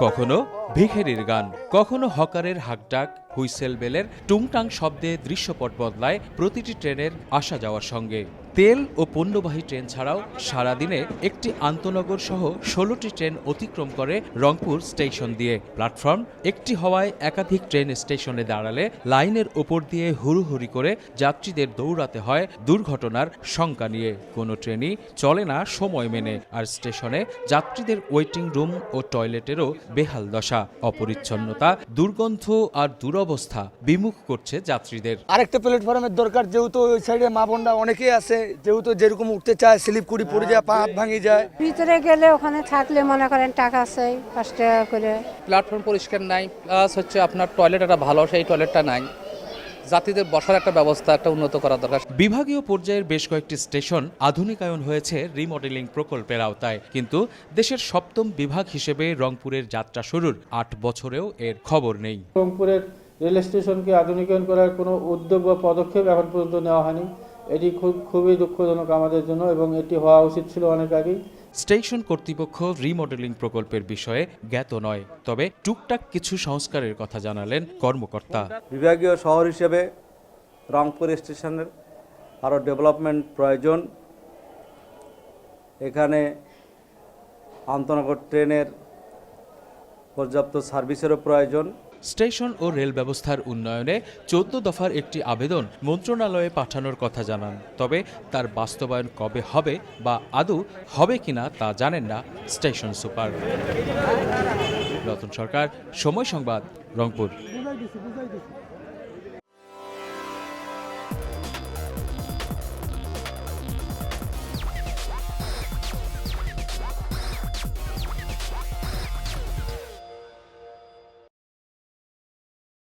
কখনো ভিখেরির গান কখনো হকারের হাকডাক হুইসেল বেলের টুংটাং শব্দে দৃশ্যপট বদলায় প্রতিটি ট্রেনের আসা যাওয়ার সঙ্গে। তেল ও পণ্যবাহী ট্রেন ছাড়াও সারাদিনে একটি আন্তনগর সহ ষোলোটি ট্রেন অতিক্রম করে রংপুর স্টেশন দিয়ে। প্ল্যাটফর্ম একটি হওয়ায় একাধিক ট্রেন স্টেশনে দাঁড়ালে লাইনের ওপর দিয়ে হুড়ুহুড়ি করে যাত্রীদের দৌড়াতে হয় দুর্ঘটনার শঙ্কা নিয়ে। কোনো ট্রেনই চলে না সময় মেনে, আর স্টেশনে যাত্রীদের ওয়েটিং রুম ও টয়লেটেরও বেহাল দশা। অপরিচ্ছন্নতা, দুর্গন্ধ আর দুরবস্থা বিমুখ করছে যাত্রীদের। আরেকটা প্ল্যাটফর্মের দরকার যেহেতু ওই সাইডে মা বোনরা অনেকেই আছে যেহেতু যেরকম উঠতে চায় স্লিপ কুড়ি পড়ে যায় পা হাত ভাঙে যায়। ভিতরে গেলে ওখানে থাকলে মনে করেন টাকা চাই পাঁচ টাকা করে। প্ল্যাটফর্ম পরিষ্কার নাই প্লাস হচ্ছে আপনার টয়লেট একটা ভালো সেই টয়লেটটা নাই। যাত্রীদের বসার একটা ব্যবস্থা একটা উন্নত করা দরকার। বিভাগীয় পর্যায়ের বেশ কয়েকটি স্টেশন আধুনিকায়ন হয়েছে রিমডেলিং প্রকল্পের আওতায়। কিন্তু দেশের সপ্তম বিভাগ হিসেবে রংপুরের যাত্রা শুরুর আট বছরেও এর খবর নেই। রংপুরের রেল স্টেশনকে আধুনিকায়ন করার কোনো উদ্যোগ বা পদক্ষেপ এখন পর্যন্ত নেওয়া হয়নি। এটি খুব খুবই দুঃখজনক আমাদের জন্য এবং এটি হওয়া উচিত ছিল অনেক আগেই। স্টেশন কর্তৃপক্ষ রিমডেলিং প্রকল্পের বিষয়ে জ্ঞাত নয় তবে টুকটাক কিছু সংস্কারের কথা জানালেন কর্মকর্তা। বিভাগীয় শহর হিসেবে রংপুর স্টেশনের আরও ডেভেলপমেন্ট প্রয়োজন। এখানে আন্তনগর ট্রেনের পর্যাপ্ত সার্ভিসেরও প্রয়োজন। স্টেশন ও রেল ব্যবস্থার উন্নয়নে চোদ্দ দফার একটি আবেদন মন্ত্রণালয়ে পাঠানোর কথা জানান। তবে তার বাস্তবায়ন কবে হবে বা আদৌ হবে কিনা তা জানেন না স্টেশন সুপার। রতন সরকার, সময় সংবাদ, রংপুর।